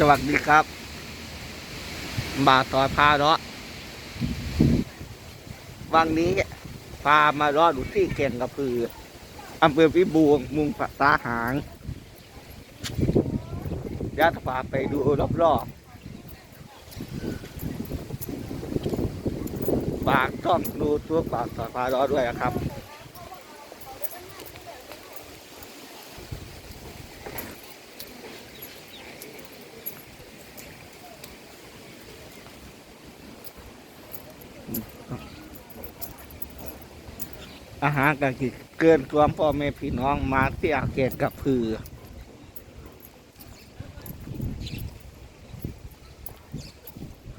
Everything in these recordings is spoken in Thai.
สวัสดีครับ บาต่อยพาเลาะวันนี้พามาเลาะดูที่เก่งกระพืออำเภอพิบูรมุงปะตาหางยัดพาไปดูรอบๆฝากต้องดูตัวฝากต่อยพาเลาะด้วยนะครับ อาหารก็คือเกินความพ่อแม่พี่น้องมาที่อาเกตกับพือ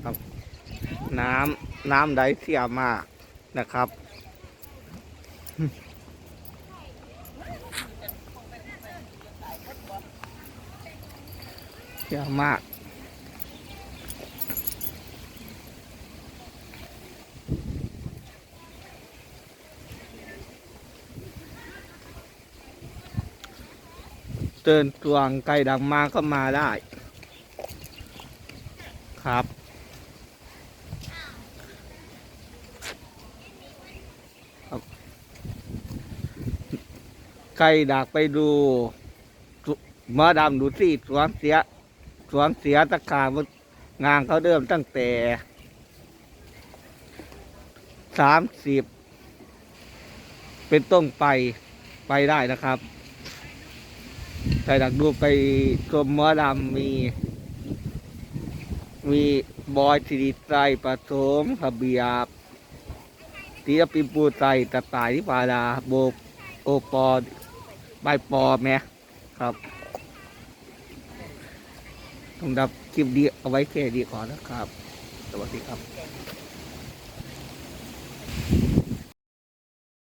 ครับ น้ำน้ำใดเสียมากนะครับเสียมาก เตือนตวงไก่ดังมาก็มาได้ ครับครับไก่ดักไปดูเมื่อดำดูสิสวนเสียสวนเสียตะขาบงานเขาเดิมตั้งแต่สามสิบเป็นต้นไปไปได้นะครับ ใครอยากดูไปชมหมอดำมี มีบอยสิริไตรปฐมขบเบียบเตียปิมปูไตรตะตายที่ปาดาโบกโอปอใบปอแม่ครับต้องดับคลิปดีเอาไว้แค่ดีก่อนนะครับ สวัสดีครับ